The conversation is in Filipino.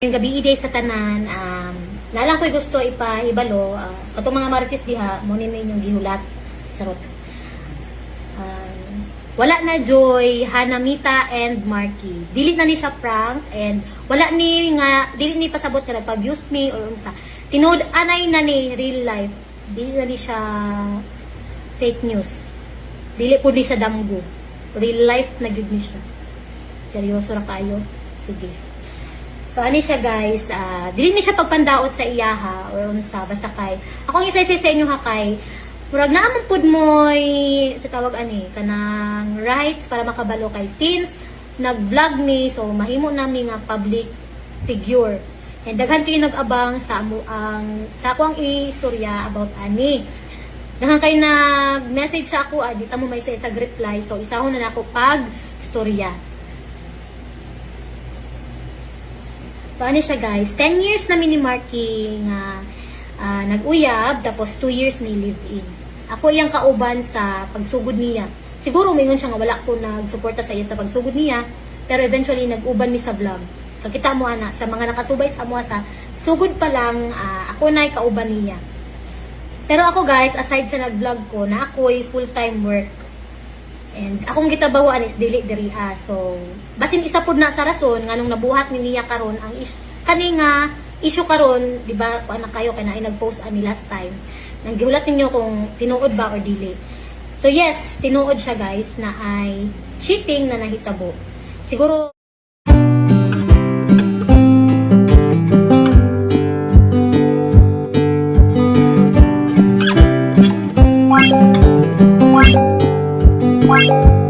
Yung gabi day sa tanan, um, nalang ko'y gusto ipahibalo, uh, katong mga marites diha, mo ni yung gihulat. Charot. Um, wala na Joy, Hanamita, and Marky. Dili na ni siya prank, and wala ni nga, dili ni pasabot nga nagpa-abuse me, or unsa. Tinood, anay na ni real life. Dili na ni siya fake news. Dili po ni siya damgo. Real life na gyud ni siya. Seryoso ra kayo? Sige. So ani siya guys, ah dili ni siya pagpandaot sa iyaha or unsa basta kay. Ako ang isa sa inyo ha kay murag na man pud moy sa tawag ani kanang rights para makabalo kay since nag-vlog ni so mahimo nami nga public figure. And daghan kayo nag-abang sa amo ang sa ako ang istorya about ani. Daghan kayo nag-message sa ako, ah, di ta mo may sa isa reply. So isahon na nako pag istorya. Paano siya guys? 10 years na mini Marky nga ah, nag-uyab, tapos 2 years ni live-in. Ako iyang kauban sa pagsugod niya. Siguro mayroon siya nga wala ko nagsuporta sa iya sa pagsugod niya, pero eventually nag-uban ni sa vlog. So kita mo ana, sa mga nakasubay sa amo sa sugod pa lang, ah, ako na kauban niya. Pero ako guys, aside sa nag-vlog ko, na ako'y full-time work. And akong gitabawaan is dili diriha. Ah, so, basin isa pud na sa rason nganong nabuhat ni niya karon ang is kani nga issue karon, di ba? Kuan kayo kay naay nag-post ani last time. Nang gihulat ninyo kung tinuod ba or dili. So yes, tinuod siya guys na ay cheating na nahitabo. Siguro Thank Música